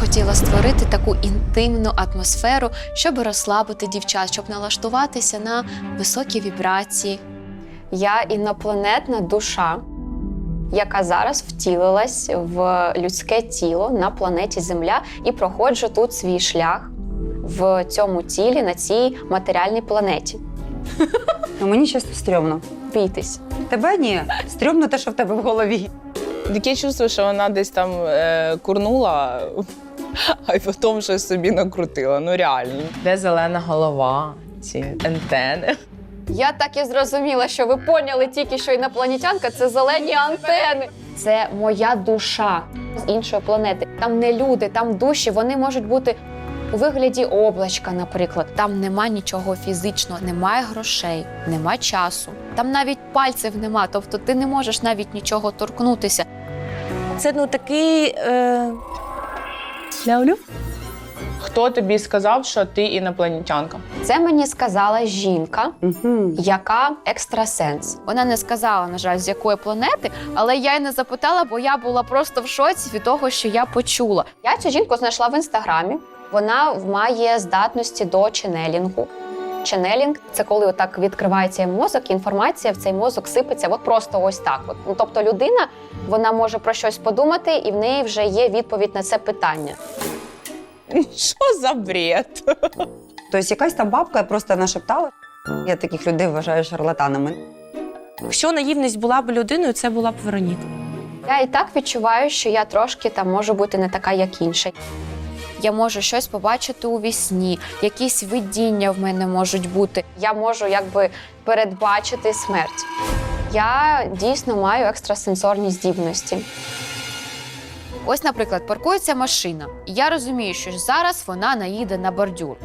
хотіла створити таку інтимну атмосферу, щоб розслабити дівчат, щоб налаштуватися на високі вібрації. Я інопланетна душа, яка зараз втілилась в людське тіло на планеті Земля і проходжу тут свій шлях в цьому тілі на цій матеріальній планеті. Ну, мені чесно стрьомно. Бійтесь. Тебе ні. Стрьомно те, що в тебе в голові. Таке чувство, що вона десь там е, курнула, а й потім щось собі накрутила. Ну реально. Де зелена голова, ці антени. Я так і зрозуміла, що ви поняли тільки, що інопланетянка це зелені антени. Це моя душа з іншої планети. Там не люди, там душі. Вони можуть бути у вигляді облачка, наприклад. Там нема нічого фізичного, немає грошей, нема часу. Там навіть пальців нема, тобто ти не можеш навіть нічого торкнутися. Це ну такий. Е... Ляулю? Хто тобі сказав, що ти інопланетянка? Це мені сказала жінка, Угу. яка екстрасенс. Вона не сказала, на жаль, з якої планети, але я й не запитала, бо я була просто в шоці від того, що я почула. Я цю жінку знайшла в інстаграмі. Вона має здатності до ченелінгу. Ченелінг це коли отак відкривається мозок, і інформація в цей мозок сипеться от просто ось так. От. Ну, тобто людина вона може про щось подумати, і в неї вже є відповідь на це питання. Що за бред? Тобто якась там бабка просто нашептала. Я таких людей вважаю шарлатанами. Якщо наївність була б людиною, це була б Вероніка. Я і так відчуваю, що я трошки там можу бути не така, як інша. Я можу щось побачити у вісні, якісь видіння в мене можуть бути. Я можу якби передбачити смерть. Я дійсно маю екстрасенсорні здібності. Ось, наприклад, паркується машина, і я розумію, що зараз вона наїде на бордюр.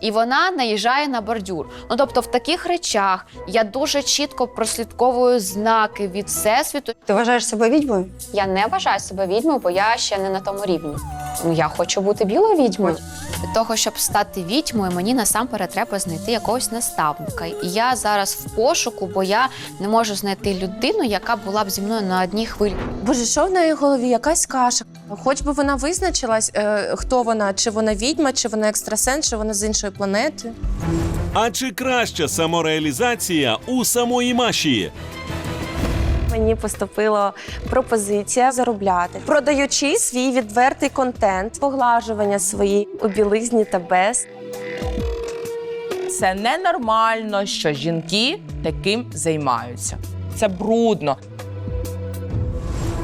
І вона наїжджає на бордюр. Ну тобто, в таких речах я дуже чітко прослідковую знаки від всесвіту. Ти вважаєш себе відьмою? Я не вважаю себе відьмою, бо я ще не на тому рівні. Ну я хочу бути білою відьмою. Для того, щоб стати відьмою, мені насамперед треба знайти якогось наставника. І я зараз в пошуку, бо я не можу знайти людину, яка була б зі мною на одній хвилі. Боже, що в неї в голові? Якась каша. Хоч би вона визначилась, е, хто вона, чи вона відьма, чи вона екстрасенс, чи вона з іншої планети. А чи краща самореалізація у самої Маші? Мені поступила пропозиція заробляти, продаючи свій відвертий контент, поглажування свої у білизні та без. Це ненормально, що жінки таким займаються. Це брудно.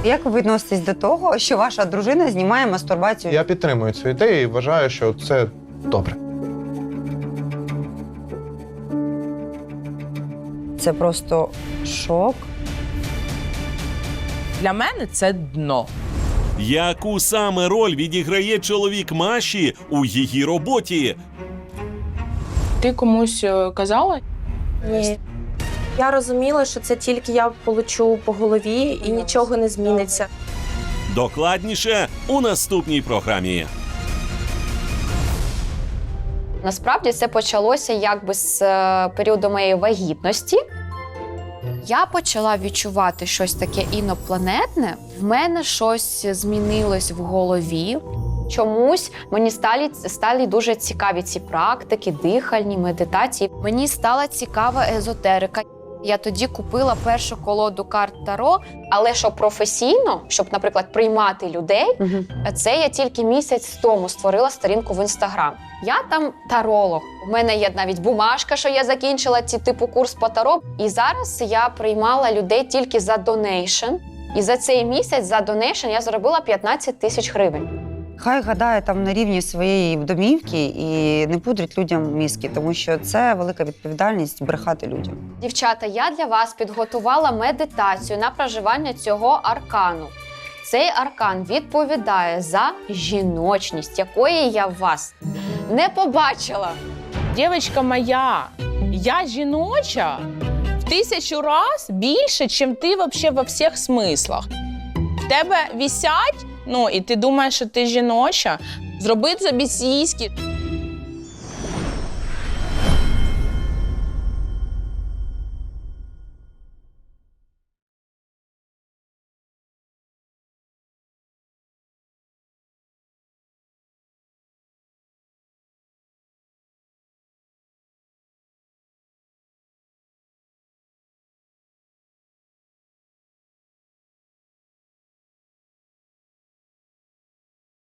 Як ви відноситесь до того, що ваша дружина знімає мастурбацію? Я підтримую цю ідею і вважаю, що це добре. Це просто шок. Для мене це дно. Яку саме роль відіграє чоловік Маші у її роботі? Ти комусь е, казала? Ні. Я розуміла, що це тільки я получу по голові і нічого не зміниться. Докладніше у наступній програмі. Насправді це почалося якби з е, періоду моєї вагітності. Я почала відчувати щось таке інопланетне. В мене щось змінилось в голові. Чомусь мені стали, стали дуже цікаві ці практики, дихальні, медитації. Мені стала цікава езотерика. Я тоді купила першу колоду карт Таро. Але що професійно, щоб, наприклад, приймати людей, це я тільки місяць тому створила сторінку в інстаграм. Я там таролог. У мене є навіть бумажка, що я закінчила ці типу курс по таро. І зараз я приймала людей тільки за донейшн. І за цей місяць за донейшн я заробила 15 тисяч гривень. Хай гадає там на рівні своєї домівки і не пудрить людям мізки, тому що це велика відповідальність брехати людям. Дівчата, я для вас підготувала медитацію на проживання цього аркану. Цей аркан відповідає за жіночність, якої я в вас не побачила. Дівчинка моя, я жіноча в тисячу раз більше, ніж ти вообще во всіх смислах. В тебе вісять, ну і ти думаєш, що ти жіноча. Зроби собі сіськи.